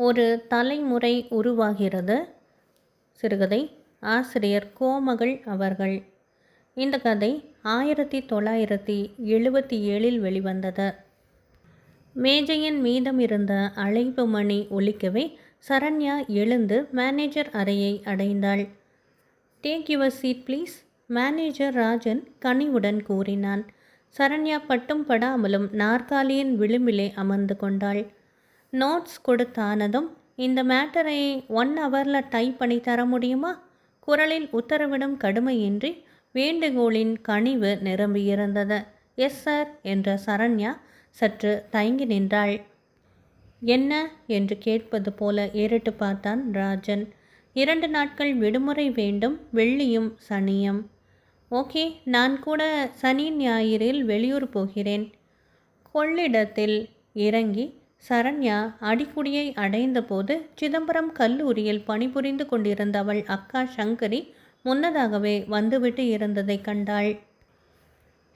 ஒரு தலைமுறை உருவாகிறது. சிறுகதை ஆசிரியர் கோமகள் அவர்கள். இந்த கதை ஆயிரத்தி தொள்ளாயிரத்தி எழுபத்தி ஏழில் வெளிவந்தது. மேஜையின் மீதம் இருந்த அழைப்பு மணி ஒலிக்கவே சரண்யா எழுந்து மேனேஜர் அறையை அடைந்தாள். Take your seat please manager Rajan கனிவுடன் கூறினான். சரண்யா பட்டும் படாமலும் நாற்காலியின் விளிம்பிலே அமர்ந்து கொண்டாள். நோட்ஸ் கொடுத்தானதும் இந்த மேட்டரை ஒன் ஹவரில் டைப் பண்ணி தர முடியுமா? குரலில் உத்தரவிடும் கடுமையின்றி வேண்டுகோளின் கனிவு நிரம்பியிருந்தது எஸ் சார் என்ற சரண்யா சற்று தயங்கி நின்றாள். என்ன? என்று கேட்பது போல ஏறிட்டு பார்த்தான் ராஜன். இரண்டு நாட்கள் விடுமுறை வேண்டும் வெள்ளியும் சனியும். ஓகே நான் கூட சனி ஞாயிறில் வெளியூர் போகிறேன். கொள்ளிடத்தில் இறங்கி சரண்யா அடிக்குடியை அடைந்தபோது சிதம்பரம் கல்லூரியில் பணிபுரிந்து கொண்டிருந்த அவள் அக்கா சங்கரி முன்னதாகவே வந்துவிட்டு இருந்ததை கண்டாள்.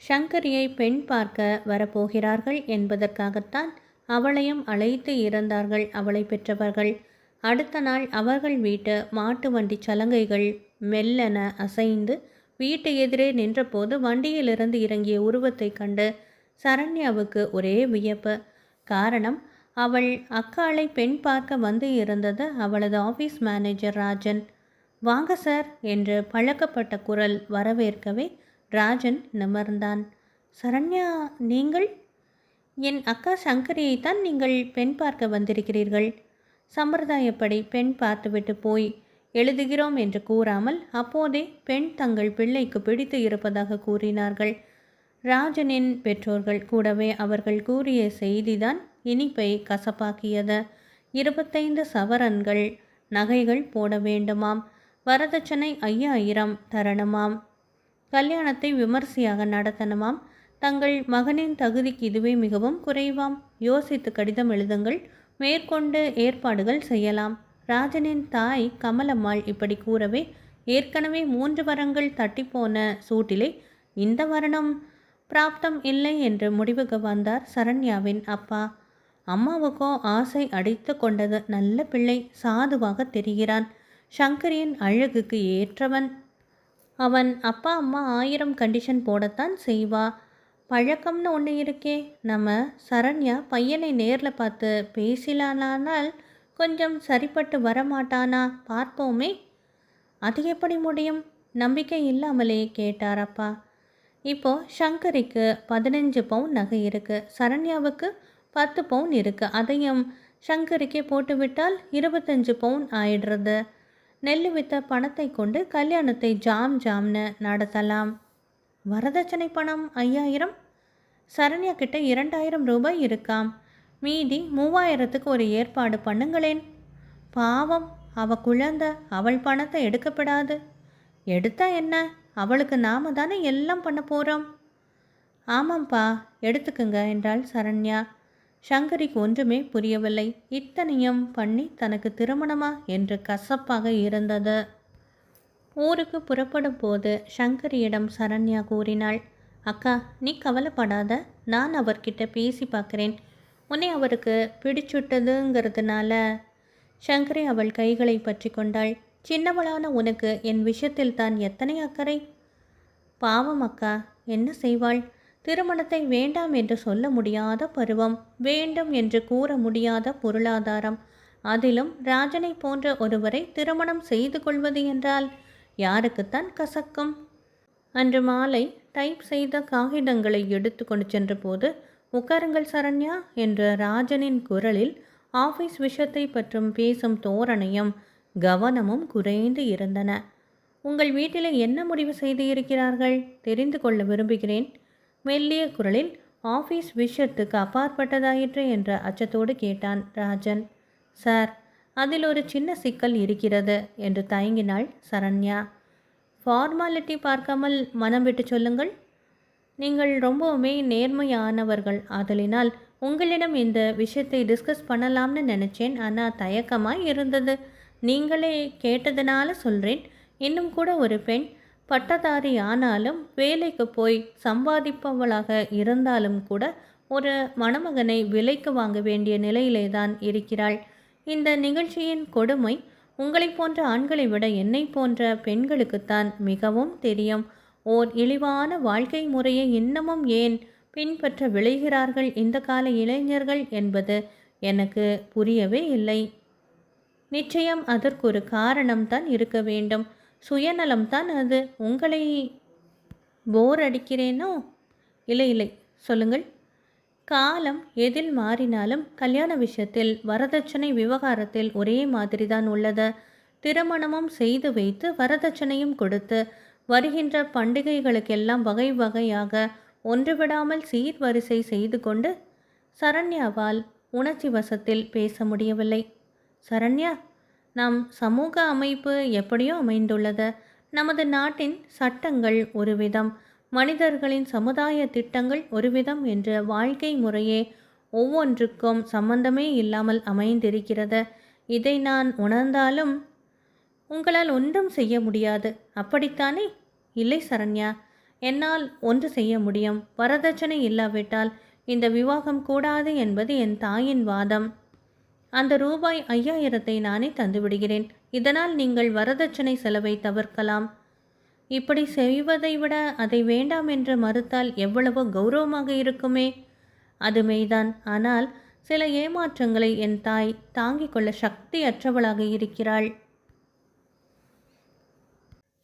சங்கரியை பெண் பார்க்க வரப்போகிறார்கள் என்பதற்காகத்தான் அவளையும் அழைத்து இருந்தார்கள் அவளை பெற்றவர்கள். அடுத்த நாள் அவர்கள் வீட்டு மாட்டு வண்டி சலங்கைகள் மெல்லென அசைந்து வீட்டு எதிரே நின்றபோது வண்டியிலிருந்து இறங்கிய உருவத்தை கண்டு சரண்யாவுக்கு ஒரே வியப்பு. காரணம் அவள் அக்காளை பெண் பார்க்க வந்து இருந்தது அவளது ஆஃபீஸ் மேனேஜர் ராஜன். வாங்க சார் என்று பழக்கப்பட்ட குரல் வரவேற்கவே ராஜன் நிமர்ந்தான். சரண்யா நீங்கள்? என் அக்கா சங்கரியைத்தான் நீங்கள் பெண் பார்க்க வந்திருக்கிறீர்கள். சம்பிரதாயப்படி பெண் பார்த்துவிட்டு போய் எழுதுகிறோம் என்று கூறாமல் அப்போதே பெண் தங்கள் பிள்ளைக்கு பிடித்து இருப்பதாக கூறினார்கள். ராஜனின் பெற்றோர்கள் கூடவே அவர்கள் கூறிய செய்திதான் இனிப்பை கசப்பாக்கியது. இருபத்தைந்து சவரன்கள் நகைகள் போட வேண்டுமாம். வரதட்சணை ஐயாயிரம் தரணுமாம். கல்யாணத்தை விமர்சையாக நடத்தணுமாம். தங்கள் மகனின் தகுதிக்கு இதுவே மிகவும் குறைவாம். யோசித்து கடிதம் எழுதுங்கள். மேற்கொண்டு ஏற்பாடுகள் செய்யலாம். ராஜனின் தாய் கமலம்மாள் இப்படி கூறவே ஏற்கனவே மூன்று வரங்கள் தட்டிப்போன சூட்டிலே இந்த வருணம். பிராப்தம் இல்லை என்று முடிவுக்கு வந்தார் சரண்யாவின் அப்பா. அம்மாவுக்கோ ஆசை அடித்து கொண்டது நல்ல பிள்ளை சாதுவாக தெரிகிறான். சங்கரியின் அழகுக்கு ஏற்றவன். அவன் அப்பா அம்மா ஆயிரம் கண்டிஷன் போடத்தான் செய்வா. பழக்கம்னு ஒன்று இருக்கே. நம்ம சரண்யா பையனை நேரில் பார்த்து பேசலானால் கொஞ்சம் சரிப்பட்டு வரமாட்டானா? பார்ப்போமே. அது எப்படி முடியும்? நம்பிக்கை இல்லாமலே கேட்டார் அப்பா. இப்போ சங்கரிக்கு பதினஞ்சு பவுன் நகை இருக்குது சரண்யாவுக்கு பத்து பவுன் இருக்குது அதையும் சங்கரிக்கே போட்டுவிட்டால் இருபத்தஞ்சு பவுன் ஆயிடுறது. நெல் வித்த பணத்தை கொண்டு கல்யாணத்தை ஜாம் ஜாம்னு நடத்தலாம். வரதட்சணை பணம் ஐயாயிரம்? சரண்யா கிட்ட இரண்டாயிரம் ரூபாய் இருக்காம். மீதி மூவாயிரத்துக்கு ஒரு ஏற்பாடு பண்ணுங்களேன். பாவம் அவ குழந்த அவள் பணத்தை எடுக்கப்படாது. எடுத்தா என்ன? அவளுக்கு நாம தானே எல்லாம் பண்ண போகிறோம் ஆமாம்ப்பா எடுத்துக்குங்க என்றாள் சரண்யா. சங்கரிக்கு ஒன்றுமே புரியவில்லை. இத்தனையும் பண்ணி தனக்கு திருமணமா? என்று கசப்பாக இருந்தது. ஊருக்கு புறப்படும் போது சங்கரியிடம் சரண்யா கூறினாள் அக்கா நீ கவலைப்படாத. நான் அவர்கிட்ட பேசி பார்க்குறேன். உன்னை அவருக்கு பிடிச்சுட்டதுங்கிறதுனால. சங்கரி அவள் கைகளை பற்றி கொண்டாள் சின்னவளான உனக்கு என் விஷயத்தில் தான் எத்தனை அக்கறை? பாவம் அக்கா என்ன செய்வாள்? திருமணத்தை வேண்டாம் என்று சொல்ல முடியாத பருவம் வேண்டும் என்று கூற முடியாத பொருளாதாரம். அதிலும் ராஜனை போன்ற ஒருவரை திருமணம் செய்து கொள்வது என்றால் யாருக்குத்தான் கசக்கும்? அன்று மாலை டைப் செய்த காகிதங்களை எடுத்து கொண்டு சென்றபோது உட்காருங்கள் சரண்யா என்ற ராஜனின் குரலில் ஆஃபீஸ் விஷயத்தை பற்றும் பேசும் தோரணையும் கவனமும் குறைந்து இருந்தன. உங்கள் வீட்டில் என்ன முடிவு செய்து இருக்கிறார்கள்? தெரிந்து கொள்ள விரும்புகிறேன். மெல்லிய குரலில் ஆஃபீஸ் விஷயத்துக்கு அப்பாற்பட்டதாயிற்று என்ற அச்சத்தோடு கேட்டான் ராஜன். சார் அதில் ஒரு சின்ன சிக்கல் இருக்கிறது என்று தயங்கினாள் சரண்யா. ஃபார்மாலிட்டி பார்க்காமல் மனம் விட்டு சொல்லுங்கள். நீங்கள் ரொம்பவுமே நேர்மையானவர்கள். ஆதலினால் உங்களிடம் இந்த விஷயத்தை டிஸ்கஸ் பண்ணலாம்னு நினச்சேன். ஆனால் தயக்கமாக இருந்தது. நீங்களே கேட்டதுனால சொல்கிறேன் இன்னும் கூட ஒரு பெண் பட்டதாரி ஆனாலும் வேலைக்கு போய் சம்பாதிப்பவளாக இருந்தாலும் கூட ஒரு மணமகனை விலைக்கு வாங்க வேண்டிய நிலையிலே தான் இருக்கிறாள். இந்த நிகழ்ச்சியின் கொடுமை உங்களைப் போன்ற ஆண்களை விட என்னை போன்ற பெண்களுக்குத்தான் மிகவும் தெரியும். ஓர் இழிவான வாழ்க்கை முறையை இன்னமும் ஏன் பின்பற்ற விளைகிறார்கள் இந்த கால இளைஞர்கள் என்பது எனக்கு புரியவே இல்லை. நிச்சயம் அதற்கு ஒரு காரணம்தான் இருக்க வேண்டும். சுயநலம்தான் அது. உங்களை போர் அடிக்கிறேனோ? இல்லை இல்லை. சொல்லுங்கள். காலம் எதில் மாறினாலும் கல்யாண விஷயத்தில் வரதட்சணை விவகாரத்தில் ஒரே மாதிரி தான் உள்ளது. திருமணமும் செய்து வைத்து வரதட்சணையும் கொடுத்து வருகின்ற பண்டிகைகளுக்கெல்லாம் வகை வகையாக ஒன்றுவிடாமல் சீர்வரிசை செய்து கொண்டு சரண்யாவால் உணர்ச்சி வசத்தில் பேச முடியவில்லை. சரண்யா நம் சமூக அமைப்பு எப்படியோ அமைந்துள்ளது. நமது நாட்டின் சட்டங்கள் ஒரு விதம் மனிதர்களின் சமுதாய திட்டங்கள் ஒரு விதம் என்ற வாழ்க்கை முறையே ஒவ்வொன்றுக்கும் சம்பந்தமே இல்லாமல் அமைந்திருக்கிறது. இதை நான் உணர்ந்தாலும் உங்களால் ஒன்றும் செய்ய முடியாது. அப்படித்தானே? இல்லை சரண்யா என்னால் ஒன்று செய்ய முடியும். வரதட்சணை இல்லாவிட்டால் இந்த விவாகம் கூடாது என்பது என் தாயின் வாதம். அந்த ரூபாய் ஐயாயிரத்தை நானே தந்துவிடுகிறேன் இதனால் நீங்கள் வரதட்சணை செலவை தவிர்க்கலாம். இப்படி செய்வதை விட அதை வேண்டாம் என்று மறுத்தால் எவ்வளவோ கௌரவமாக இருக்குமே. அது மெய்தான். ஆனால் சில ஏமாற்றங்களை என் தாய் தாங்கிக் கொள்ள சக்தியற்றவளாக இருக்கிறாள்.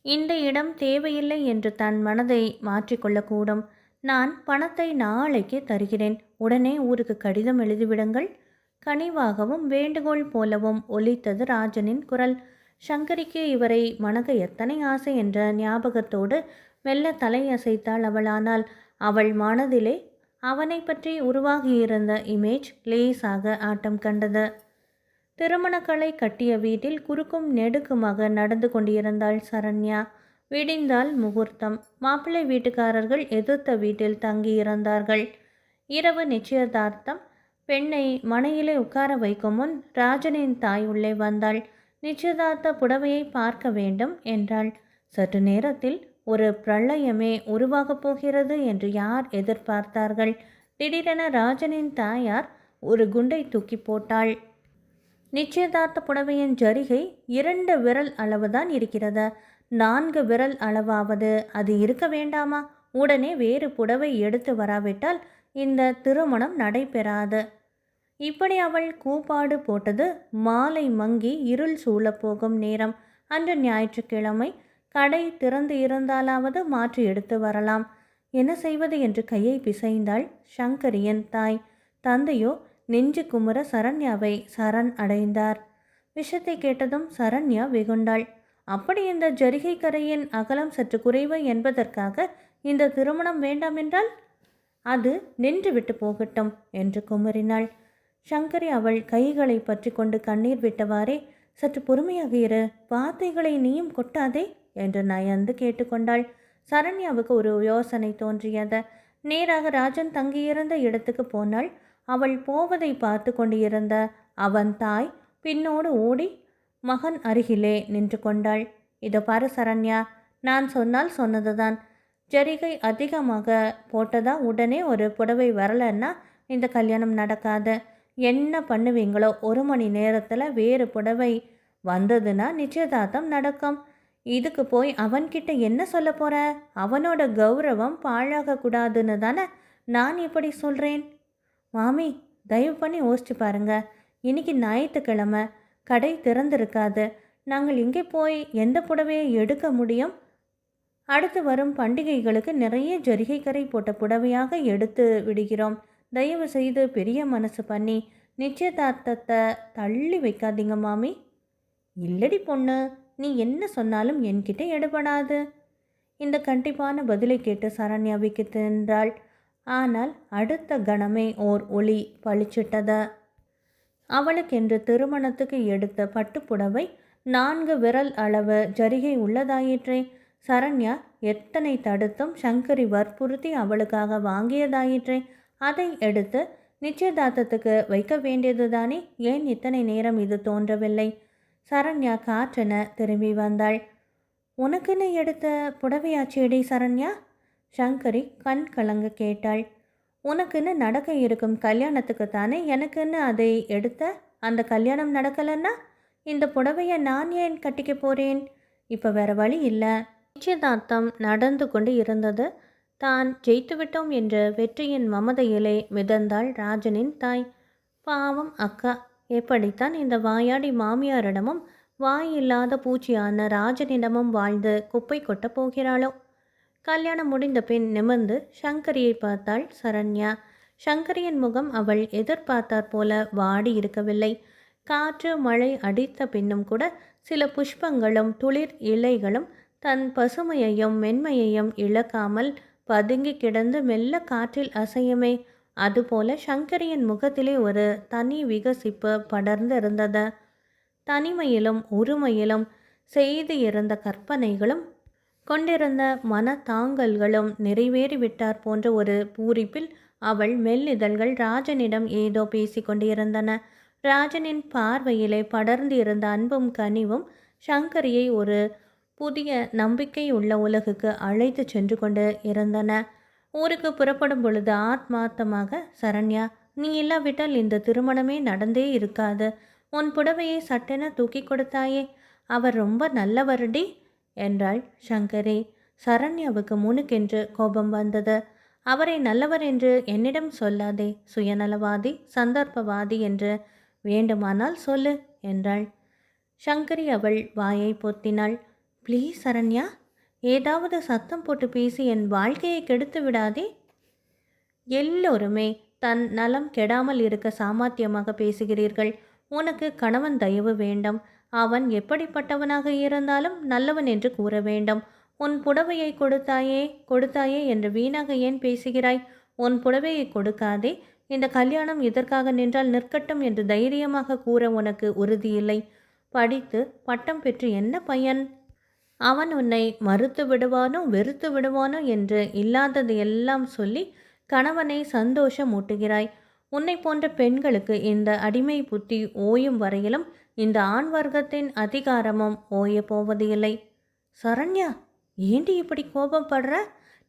இந்த இடம் தேவையில்லை என்று தன் மனதை மாற்றிக்கொள்ளக்கூடும் நான் பணத்தை நாளைக்கே தருகிறேன். உடனே ஊருக்கு கடிதம் எழுதிவிடுங்கள். கனிவாகவும் வேண்டுகோள் போலவும் ஒலித்தது ராஜனின் குரல். சங்கரிக்கு இவரை மணக்க எத்தனை ஆசை என்ற ஞாபகத்தோடு மெல்ல தலையசைத்தாள் அவளானால். அவள் மனதிலே அவனை பற்றி உருவாகியிருந்த இமேஜ் லேசாக ஆட்டம் கண்டது. திருமணக்களை கட்டிய வீட்டில் குறுக்கும் நெடுக்குமாக நடந்து கொண்டிருந்தாள் சரண்யா. விடிந்தால் முகூர்த்தம். மாப்பிள்ளை வீட்டுக்காரர்கள் எதிர்த்த வீட்டில் தங்கியிருந்தார்கள். இரவு நிச்சயதார்த்தம். பெண்ணை மனையிலே உட்கார வைக்கும் முன் ராஜனின் தாய் உள்ளே வந்தாள். நிச்சயதார்த்த புடவையை பார்க்க வேண்டும் என்றாள். சற்று நேரத்தில் ஒரு பிரளயமே உருவாகப் போகிறது என்று யார் எதிர்பார்த்தார்கள்? திடீரென ராஜனின் தாயார் ஒரு குண்டை தூக்கி போட்டாள். நிச்சயதார்த்த புடவையின் ஜரிகை இரண்டு விரல் அளவுதான் இருக்கிறது. நான்கு விரல் அளவாவது அது இருக்க வேண்டாமா? உடனே வேறு புடவை எடுத்து வராவிட்டால் இந்த திருமணம் நடைபெறாது. இப்படி அவள் கூப்பாடு போட்டது மாலை மங்கி இருள் சூழப்போகும் நேரம். அன்று ஞாயிற்றுக்கிழமை கடை திறந்து இருந்தாலாவது மாற்றி எடுத்து வரலாம். என்ன செய்வது? என்று கையை பிசைந்தாள் சங்கரியின் தாய். தந்தையோ நெஞ்சு குமுற சரண்யாவை சரண் அடைந்தார். விஷத்தை கேட்டதும் சரண்யா வெகுண்டாள். அப்படி இந்த ஜரிகை கரையின் அகலம் சற்று குறைவு என்பதற்காக இந்த திருமணம் வேண்டாம் என்றால்? அது நின்றுவிட்டு போகட்டும் என்று குமரினாள் சங்கரி அவள் கைகளை பற்றி கொண்டு கண்ணீர் விட்டவாறே சற்று பொறுமையாக இரு வார்த்தைகளை நீயும் கொட்டாதே என்று நயந்து கேட்டுக்கொண்டாள். சரண்யாவுக்கு ஒரு யோசனை தோன்றியது. நேராக ராஜன் தங்கியிருந்த இடத்துக்கு போனாள். அவள் போவதை பார்த்து கொண்டிருந்த அவன் தாய் பின்னோடு ஓடி மகன் அருகிலே நின்று கொண்டாள். இதோ பாரு சரண்யா நான் சொன்னால் சொன்னதுதான். ஜரிகை அதிகமாக போட்டதா உடனே ஒரு புடவை வரலன்னா இந்த கல்யாணம் நடக்காது. என்ன பண்ணுவீங்களோ ஒரு மணி நேரத்தில் வேறு புடவை வந்ததுன்னா நிச்சயதார்த்தம் நடக்கும். இதுக்கு போய் அவன்கிட்ட என்ன சொல்ல போற? அவனோட கௌரவம் பாழாகக்கூடாதுன்னு தானே நான் இப்படி சொல்கிறேன் மாமி தயவு பண்ணி யோசிச்சு பாருங்க. இன்னைக்கு ஞாயிற்றுக்கிழமை கடை திறந்திருக்காது. நாங்கள் இங்கே போய் எந்த புடவையை எடுக்க முடியும்? அடுத்து வரும் பண்டிகைகளுக்கு நிறைய ஜரிகை கரை போட்ட புடவையாக எடுத்து விடுகிறோம். தயவு செய்து பெரிய மனசு பண்ணி நிச்சயதார்த்தத்தை தள்ளி வைக்காதீங்க மாமி. இல்லடி பொண்ணு நீ என்ன சொன்னாலும் என்கிட்ட எடுபடாது. இந்த கண்டிப்பான பதிலை கேட்டு சரண்யாவிக்கு தின்றாள் ஆனால் அடுத்த கணமே ஓர் ஒளி பளிச்சிட்டது. அவளுக்கென்று திருமணத்துக்கு எடுத்த பட்டுப்புடவை நான்கு விரல் அளவு ஜரிகை உள்ளதாயிற்றே. சரண்யா எத்தனை தடுத்தும் சங்கரி வற்புறுத்தி அவளுக்காக வாங்கியதாயிற்றே. அதை எடுத்து நிச்சயதார்த்தத்துக்கு வைக்க வேண்டியதுதானே? ஏன் இத்தனை நேரம் இது தோன்றவில்லை? சரண்யா காற்றென திரும்பி வந்தாள். உனக்குன்னு எடுத்த புடவையாச்சேடி சரண்யா? சங்கரி கண் கலங்க கேட்டாள். உனக்குன்னு நடக்க இருக்கும் கல்யாணத்துக்கு தானே எனக்குன்னு அதை எடுத்த? அந்த கல்யாணம் நடக்கலைன்னா இந்த புடவையை நான் ஏன் கட்டிக்க போகிறேன் இப்போ வேற வழி இல்லை. நிச்சயதார்த்தம் நடந்து கொண்டு இருந்தது. தான் ஜெயித்துவிட்டோம் என்ற வெற்றியின் மமதையிலே மிதந்தாள் ராஜனின் தாய். பாவம் அக்கா எப்படித்தான் இந்த வாயாடி மாமியாரிடமும் வாய் இல்லாத பூச்சியான ராஜனிடமும் வாழ்ந்து குப்பை கொட்டப் போகிறாளோ? கல்யாணம் முடிந்த பின் நிமிர்ந்து சங்கரியை பார்த்தாள் சரண்யா. சங்கரியின் முகம் அவள் எதிர்பார்த்தாற் போல வாடி இருக்கவில்லை. காற்று மழை அடித்த பின்னும் கூட சில புஷ்பங்களும் துளிர் இலைகளும் தன் பசுமையையும் மென்மையையும் இழக்காமல் பதுங்கி கிடந்து மெல்ல காற்றில் அசையுமே. அதுபோல சங்கரியின் முகத்திலே ஒரு தனி விகசிப்பு படர்ந்து இருந்தது தனிமையிலும் உரிமையிலும் செய்து இருந்த கற்பனைகளும் கொண்டிருந்த மனத்தாங்கல்களும் நிறைவேறிவிட்டார் போன்ற ஒரு பூரிப்பில் அவள் மெல்லிதழ்கள் ராஜனிடம் ஏதோ பேசி கொண்டிருந்தன. ராஜனின் பார்வையிலே படர்ந்து இருந்த அன்பும் கனிவும் சங்கரியை ஒரு புதிய நம்பிக்கை உள்ள உலகுக்கு அழைத்து சென்று கொண்டு இருந்தன ஊருக்கு புறப்படும் பொழுது ஆத்மார்த்தமாக சரண்யா நீ இல்லாவிட்டால் இந்த திருமணமே நடந்தே இருக்காது. உன் புடவையை சட்டென தூக்கி கொடுத்தாயே. அவர் ரொம்ப நல்லவருடி என்றாள் சங்கரி. சரண்யாவுக்கு முனுக்கென்று கோபம் வந்தது. அவரை நல்லவர் என்று என்னிடம் சொல்லாதே. சுயநலவாதி சந்தர்ப்பவாதி என்று வேண்டுமானால் சொல்லு என்றாள். சங்கரி அவள் வாயை பொத்தினாள். ப்ளீஸ் சரண்யா. ஏதாவது சத்தம் போட்டு பேசி என் வாழ்க்கையை கெடுத்து விடாதே. எல்லோருமே தன் நலம் கெடாமல் இருக்க சாமர்த்தியமாக பேசுகிறீர்கள். உனக்கு கணவன் தயவு வேண்டும். அவன் எப்படிப்பட்டவனாக இருந்தாலும் நல்லவன் என்று கூற வேண்டும். உன் புடவையை கொடுத்தாயே கொடுத்தாயே என்று வீணாக ஏன் பேசுகிறாய்? உன் புடவையை கொடுக்காதே. இந்த கல்யாணம் இதற்காக நின்றால் நிற்கட்டும் என்று தைரியமாக கூற உனக்கு உறுதியில்லை. படித்து பட்டம் பெற்று என்ன பயன்? அவன் உன்னை மறுத்து விடுவானோ வெறுத்து விடுவானோ என்று இல்லாதது எல்லாம் சொல்லி கணவனை சந்தோஷமூட்டுகிறாய். உன்னை போன்ற பெண்களுக்கு இந்த அடிமை புத்தி ஓயும் வரையிலும் இந்த ஆண் வர்க்கத்தின் அதிகாரமும் ஓய போவது இல்லை சரண்யா ஏண்டி இப்படி கோபம் படுற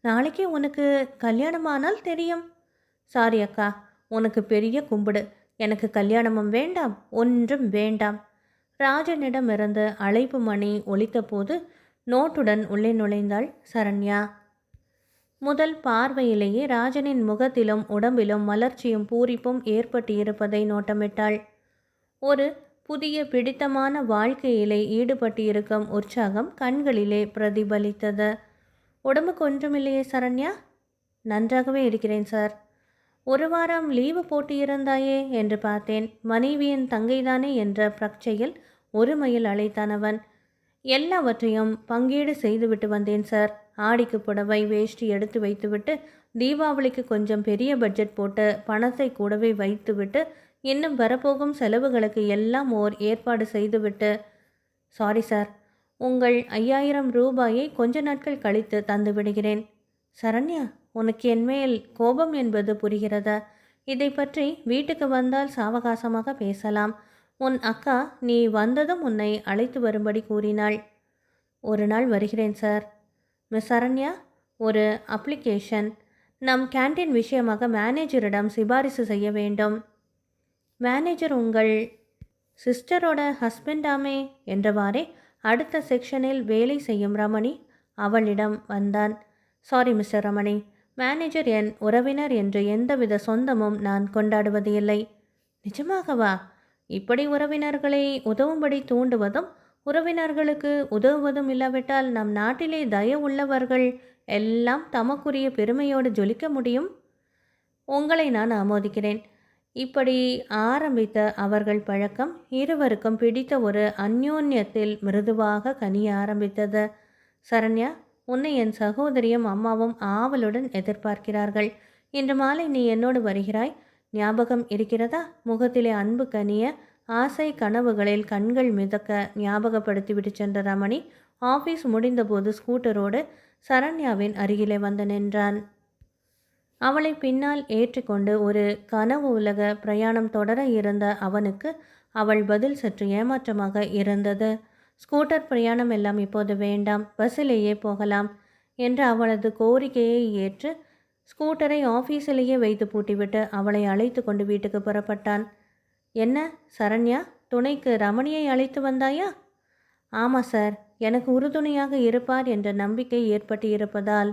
நாளைக்கே உனக்கு கல்யாணமானால் தெரியும். சாரி அக்கா உனக்கு பெரிய கும்பிடு. எனக்கு கல்யாணமும் வேண்டாம் ஒன்றும் வேண்டாம். ராஜனிடமிருந்து அழைப்பு மணி ஒழித்தபோது நோட்டுடன் உள்ளே நுழைந்தாள் சரண்யா. முதல் பார்வையிலேயே ராஜனின் முகத்திலும் உடம்பிலும் மலர்ச்சியும் பூரிப்பும் ஏற்பட்டு இருப்பதை நோட்டமிட்டாள். ஒரு புதிய பிடித்தமான வாழ்க்கையிலே ஈடுபட்டிருக்கும் உற்சாகம் கண்களிலே பிரதிபலித்தது. உடம்புக்கு ஒன்றுமில்லையே சரண்யா? நன்றாகவே இருக்கிறேன் சார். ஒரு வாரம் லீவு போட்டு இருந்தாயே என்று பார்த்தேன். மனைவியின் தங்கைதானே? என்ற பிரக்சையில் ஒரு மைல் அழைத்தானவன். எல்லாவற்றையும் பங்கீடு செய்துவிட்டு வந்தேன் சார். ஆடிக்கு புடவை வேஷ்டி எடுத்து வைத்துவிட்டு தீபாவளிக்கு கொஞ்சம் பெரிய பட்ஜெட் போட்டு பணத்தை கூடவே வைத்துவிட்டு இன்னும் வரப்போகும் செலவுகளுக்கு எல்லாம் ஓர் ஏற்பாடு செய்துவிட்டு சாரி சார். உங்கள் ஐயாயிரம் ரூபாயை கொஞ்ச நாட்கள் கழித்து தந்து விடுகிறேன். சரண்யா உனக்கு என்மேல் கோபம் என்பது புரிகிறதா? இதை பற்றி வீட்டுக்கு வந்தால் சாவகாசமாக பேசலாம். உன் அக்கா நீ வந்ததும் உன்னை அழைத்து வரும்படி கூறினாள். ஒரு நாள் வருகிறேன் சார். மிஸ் அரண்யா ஒரு அப்ளிகேஷன். நம் கேண்டீன் விஷயமாக மேனேஜரிடம் சிபாரிசு செய்ய வேண்டும். மேனேஜர் உங்கள் சிஸ்டரோட ஹஸ்பண்டாமே என்றவாறே அடுத்த செக்ஷனில் வேலை செய்யும் ரமணி அவளிடம் வந்தான். Sorry mister Ramani. மேனேஜர் என் உறவினர் என்று எந்தவித சொந்தமும் நான் கொண்டாடுவது இல்லை நிஜமாகவா? இப்படி உறவினர்களை உதவும்படி தூண்டுவதும் உறவினர்களுக்கு உதவுவதும் இல்லாவிட்டால் நம் நாட்டிலே தயவுள்ளவர்கள் எல்லாம் தமக்குரிய பெருமையோடு ஜொலிக்க முடியும்? உங்களை நான் ஆமோதிக்கிறேன். இப்படி ஆரம்பித்த அவர்கள் பழக்கம் இருவருக்கும் பிடித்த ஒரு அந்யோன்யத்தில் மிருதுவாக கனிய ஆரம்பித்தது. சரண்யா உன்னை என் சகோதரியும் அம்மாவும் ஆவலுடன் எதிர்பார்க்கிறார்கள். இன்று மாலை நீ என்னோடு வருகிறாய்? ஞாபகம் இருக்கிறதா? முகத்திலே அன்பு கனிய ஆசை கனவுகளில் கண்கள் மிதக்க ஞாபகப்படுத்திவிட்டு சென்ற ரமணி ஆஃபீஸ் முடிந்தபோது ஸ்கூட்டரோடு சரண்யாவின் அருகிலே வந்து நின்றான். அவளை பின்னால் ஏற்றிக்கொண்டு ஒரு கனவு உலக பிரயாணம் தொடர இருந்த அவனுக்கு அவள் பதில் சற்று ஏமாற்றமாக இருந்தது. ஸ்கூட்டர் பிரயாணம் எல்லாம் இப்போது வேண்டாம் பஸ்ஸிலேயே போகலாம் என்ற அவளது கோரிக்கையை ஏற்று ஸ்கூட்டரை ஆஃபீஸிலேயே வைத்து பூட்டிவிட்டு அவளை அழைத்து கொண்டு வீட்டுக்கு புறப்பட்டான். என்ன சரண்யா துணைக்கு ரமணியை அழைத்து வந்தாயா? ஆமாம் சார். எனக்கு உறுதுணையாக இருப்பார் என்ற நம்பிக்கை ஏற்பட்டு இருப்பதால்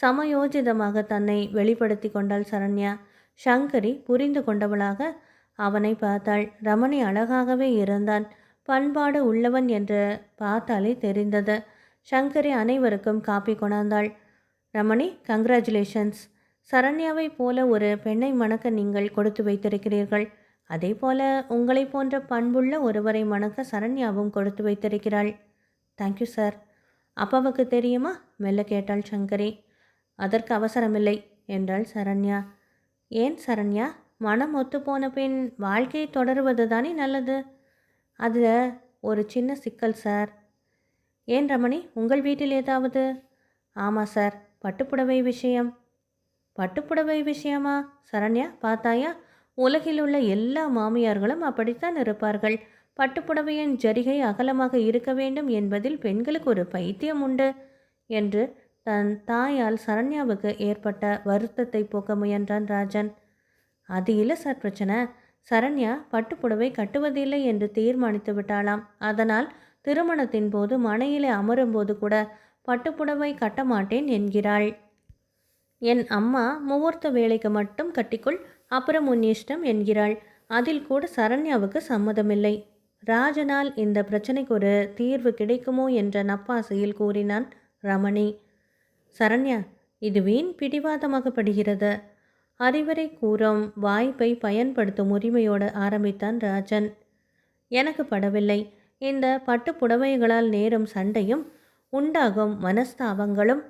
சமயோஜிதமாக தன்னை வெளிப்படுத்தி கொண்டாள் சரண்யா. சங்கரி புரிந்து கொண்டவளாக அவனை பார்த்தாள். ரமணி அழகாகவே இருந்தான். பண்பாடு உள்ளவன் என்று பார்த்தாலே தெரிந்தது. சங்கரி அனைவருக்கும் காப்பி கொண்டாந்தாள் ரமணி கங்க்ராச்சுலேஷன்ஸ் சரண்யாவை போல ஒரு பெண்ணை மணக்க நீங்கள் கொடுத்து வைத்திருக்கிறீர்கள். அதே போல உங்களைப் போன்ற பண்புள்ள ஒருவரை மணக்க சரண்யாவும் கொடுத்து வைத்திருக்கிறாள். தேங்க்யூ சார் அப்பாவுக்கு தெரியுமா? மெல்ல கேட்டாள் சங்கரி. அதற்கு அவசரமில்லை என்றாள் சரண்யா. ஏன் சரண்யா? மனம் ஒத்துப்போன பின் வாழ்க்கையை தொடருவது தானே நல்லது? அதில் ஒரு சின்ன சிக்கல் சார் ஏன் ரமணி? உங்கள் வீட்டில் ஏதாவது? ஆமாம் சார் பட்டுப்புடவை விஷயம். பட்டுப்புடவை விஷயமா? சரண்யா பார்த்தாயா உலகில் உள்ள எல்லா மாமியார்களும் அப்படித்தான் இருப்பார்கள். பட்டுப்புடவையின் ஜரிகை அகலமாக இருக்க வேண்டும் என்பதில் பெண்களுக்கு ஒரு பைத்தியம் உண்டு என்று தன் தாயால் சரண்யாவுக்கு ஏற்பட்ட வருத்தத்தை போக்க முயன்றான் ராஜன். அது இல்லை சார் பிரச்சனை. சரண்யா பட்டுப்புடவை கட்டுவதில்லை என்று தீர்மானித்து விட்டாளாம். அதனால் திருமணத்தின் போது மனையிலே அமரும்போது கூட பட்டுப்புடவை கட்ட மாட்டேன் என்கிறாள். என் அம்மா முகூர்த்த வேலைக்கு மட்டும் கட்டிக்கொள் அப்புறம் உன் இஷ்டம் என்கிறாள். அதில் கூட சரண்யாவுக்கு சம்மதமில்லை. ராஜனால் இந்த பிரச்சனைக்கு ஒரு தீர்வு கிடைக்குமோ என்ற நப்பாசையில் கூறினான் ரமணி. சரண்யா இது வீண் பிடிவாதமாகப்படுகிறது அறிவுரை கூறும் வாய்ப்பை பயன்படுத்தும் உரிமையோடு ஆரம்பித்தான் ராஜன். எனக்கு படவில்லை. இந்த பட்டு புடவைகளால் நேரும் சண்டையும் உண்டாகும் மனஸ்தாபங்களும்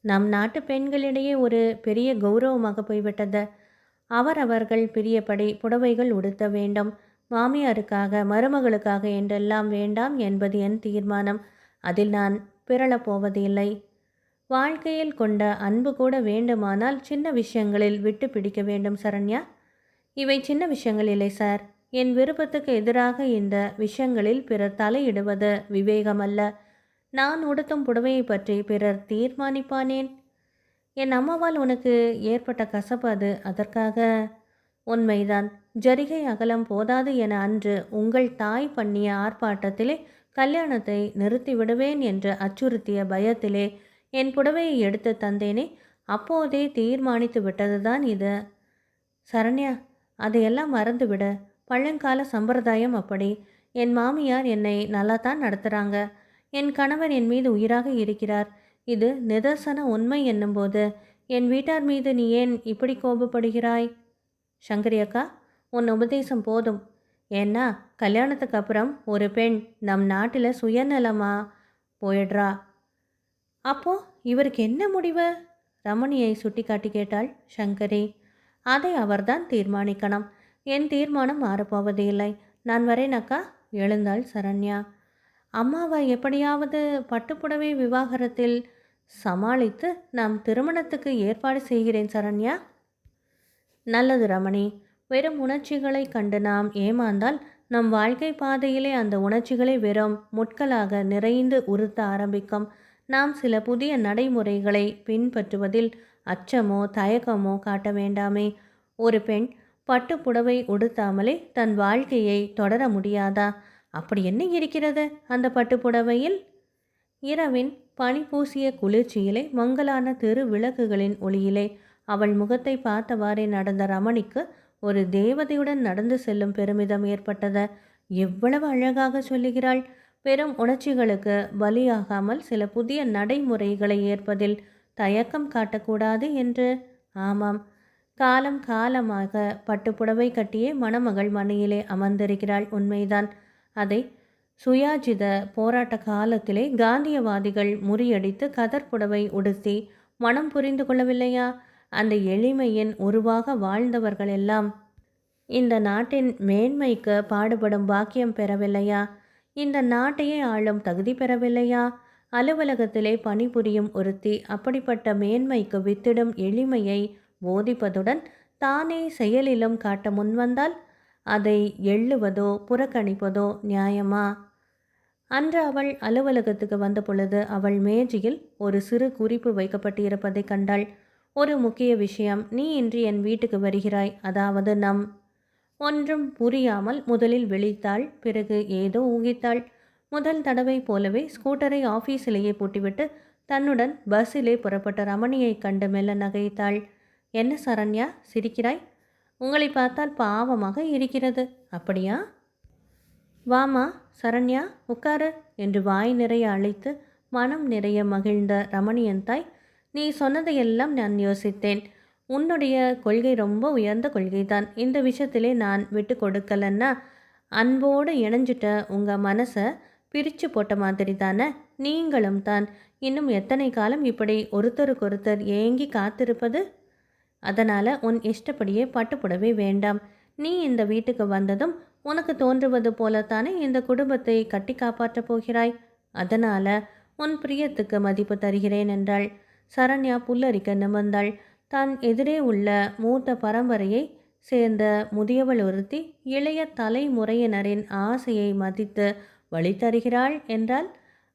நம் நாட்டு பெண்களிடையே ஒரு பெரிய கௌரவமாக போய்விட்டது. அவரவர்கள் பிரியப்படி புடவைகள் உடுத்த வேண்டும். மாமியாருக்காக மருமகளுக்காக என்றெல்லாம் வேண்டாம் என்பது என் தீர்மானம். அதில் நான் பிறளப் போவதில்லை. வாழ்க்கையில் கொண்ட அன்பு கூட வேண்டுமானால் சின்ன விஷயங்களில் விட்டு பிடிக்க வேண்டும் சரண்யா. இவை சின்ன விஷயங்கள் இல்லை சார். என் விருப்பத்துக்கு எதிராக இந்த விஷயங்களில் பிறர் தலையிடுவது விவேகமல்ல. நான் உடுத்தும் புடவையை பற்றி பிறர் தீர்மானிப்பானேன்? என் அம்மாவால் உனக்கு ஏற்பட்ட கசப்பு அது. அதற்காக உண்மைதான். ஜரிகை அகலம் போதாது என அன்று உங்கள் தாய் பண்ணிய ஆர்ப்பாட்டத்திலே கல்யாணத்தை நிறுத்தி விடுவேன் என்று அச்சுறுத்திய பயத்திலே என் புடவையை எடுத்து தந்தேனே. அப்போதே தீர்மானித்து விட்டதுதான் இது. சரண்யா அதையெல்லாம் மறந்துவிட. பழங்கால சம்பிரதாயம் அப்படி. என் மாமியார் என்னை நல்லா தான் நடத்துகிறாங்க என் கணவர் என் மீது உயிராக இருக்கிறார். இது நிதர்சன உண்மை என்னும்போது என் வீட்டார் மீது நீ ஏன் இப்படி கோபப்படுகிறாய்? சங்கரி அக்கா உன் உபதேசம் போதும். ஏன்னா கல்யாணத்துக்கு அப்புறம் ஒரு பெண் நம் நாட்டில் சுயநலமா போயிடுறா. அப்போ இவருக்கு என்ன முடிவு? ரமணியை சுட்டிக்காட்டி கேட்டாள் சங்கரி. அதை அவர்தான் தீர்மானிக்கணும். என் தீர்மானம் மாறப்போவது இல்லை நான் வரேன் அக்கா எழுந்தாள் சரண்யா. அம்மாவை எப்படியாவது பட்டுப்புடவை விவாகரத்தில் சமாளித்து நாம் திருமணத்துக்கு ஏற்பாடு செய்கிறேன் சரண்யா. நல்லது ரமணி. வெறும் உணர்ச்சிகளை கண்டு நாம் ஏமாந்தால் நம் வாழ்க்கை பாதையிலே அந்த உணர்ச்சிகளை வெறும் முட்களாக நிறைந்து உறுத்த ஆரம்பிக்கும். நாம் சில புதிய நடைமுறைகளை பின்பற்றுவதில் அச்சமோ தயக்கமோ காட்ட வேண்டாமே. ஒரு பெண் பட்டு புடவை உடுத்தாமலே தன் வாழ்க்கையை தொடர முடியாதா? அப்படி என்ன இருக்கிறது அந்த பட்டு புடவையில் இரவின் பனி பூசிய குளிர்ச்சியிலே மங்கலான தெரு விளக்குகளின் ஒளியிலே அவள் முகத்தை பார்த்தவாறே நடந்த ரமணிக்கு ஒரு தேவதையுடன் நடந்து செல்லும் பெருமிதம் ஏற்பட்டது. எவ்வளவு அழகாக சொல்லுகிறாள். பெரும் உணர்ச்சிகளுக்கு பலியாகாமல் சில புதிய நடைமுறைகளை ஏற்பதில் தயக்கம் காட்டக்கூடாது என்று. ஆமாம். காலம் காலமாக பட்டுப்புடவை கட்டியே மணமகள் மனையிலே அமர்ந்திருக்கிறாள். உண்மைதான். அதை சுயாஜித போராட்ட காலத்திலே காந்தியவாதிகள் முறியடித்து கதர் புடவை உடுத்தி மனம் புரிந்து கொள்ளவில்லையா? அந்த எளிமையின் உருவாக வாழ்ந்தவர்கள் எல்லாம் இந்த நாட்டின் மேன்மைக்கு பாடுபடும் பாக்கியம் பெறவில்லையா? இந்த நாட்டையே ஆளும் தகுதி பெறவில்லையா? அலுவலகத்திலே பணிபுரியும் ஒருத்தி அப்படிப்பட்ட மேன்மைக்கு வித்திடும் எளிமையை போதிப்பதுடன் தானே செயலிலும் காட்ட முன்வந்தால் அதை எள்ளுவதோ புறக்கணிப்பதோ நியாயமா? அன்று அவள் அலுவலகத்துக்கு வந்த பொழுது அவள் மேஜையில் ஒரு சிறு குறிப்பு வைக்கப்பட்டிருப்பதை கண்டாள். ஒரு முக்கிய விஷயம். நீ இன்று என் வீட்டுக்கு வருகிறாய். அதாவது நம் ஒன்றும் புரியாமல் முதலில் விழித்தாள். பிறகு ஏதோ ஊகித்தாள். முதல் தடவை போலவே ஸ்கூட்டரை ஆஃபீஸிலேயே பூட்டிவிட்டு தன்னுடன் பஸ்ஸிலே புறப்பட்ட ரமணியை கண்டு மெல்ல நகைத்தாள். என்ன சரண்யா? சிரிக்கிறாய்? உங்களை பார்த்தால் பாவமாக இருக்கிறது. அப்படியா? வாமா சரண்யா உட்காரு என்று வாய் நிறைய அழைத்து மனம் நிறைய மகிழ்ந்த ரமணியன் தாய் நீ சொன்னதையெல்லாம் நான் யோசித்தேன். உன்னுடைய கொள்கை ரொம்ப உயர்ந்த கொள்கை தான் இந்த விஷயத்திலே நான் விட்டு கொடுக்கலன்னா அன்போடு இணைஞ்சிட்ட உங்கள் மனசை பிரித்து போட்ட மாதிரி தானே நீங்களும் தான். இன்னும் எத்தனை காலம் இப்படி ஒருத்தருக்கொருத்தர் ஏங்கி காத்திருப்பது? அதனால் உன் இஷ்டப்படியே பட்டுப்புடவே வேண்டாம். நீ இந்த வீட்டுக்கு வந்ததும் உனக்கு தோன்றுவது போலத்தானே இந்த குடும்பத்தை கட்டி காப்பாற்றப் போகிறாய்? அதனால் உன் பிரியத்துக்கு மதிப்பு தருகிறேன் என்றாள். சரண்யா புல்லரிக்க நிமிர்ந்தாள். தான் எதிரே உள்ள மூத்த பரம்பரையை சேர்ந்த முதியவள் ஒருத்தி இளைய தலைமுறையினரின் ஆசையை மதித்து வழி தருகிறாள் என்றால்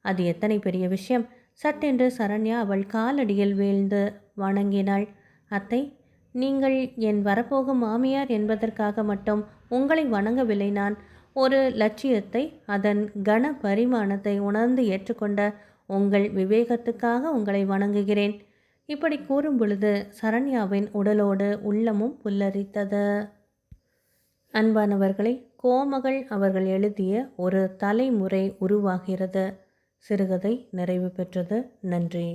அது எத்தனை பெரிய விஷயம்? சட்டென்று சரண்யா அவள் காலடியில் வீழ்ந்து வணங்கினாள். அத்தை நீங்கள் என் வரப்போகும் மாமியார் என்பதற்காக மட்டும் உங்களை வணங்கவில்லை நான். ஒரு லட்சியத்தை அதன் கன பரிமாணத்தை உணர்ந்து ஏற்றுக்கொண்ட உங்கள் விவேகத்துக்காக உங்களை வணங்குகிறேன். இப்படி கூறும் பொழுது சரண்யாவின் உடலோடு உள்ளமும் புல்லரித்தது. அன்பானவர்களை கோமகள் அவர்கள் எழுதிய ஒரு தலைமுறை உருவாகிறது. சிறுகதை நிறைவு பெற்றது. நன்றி.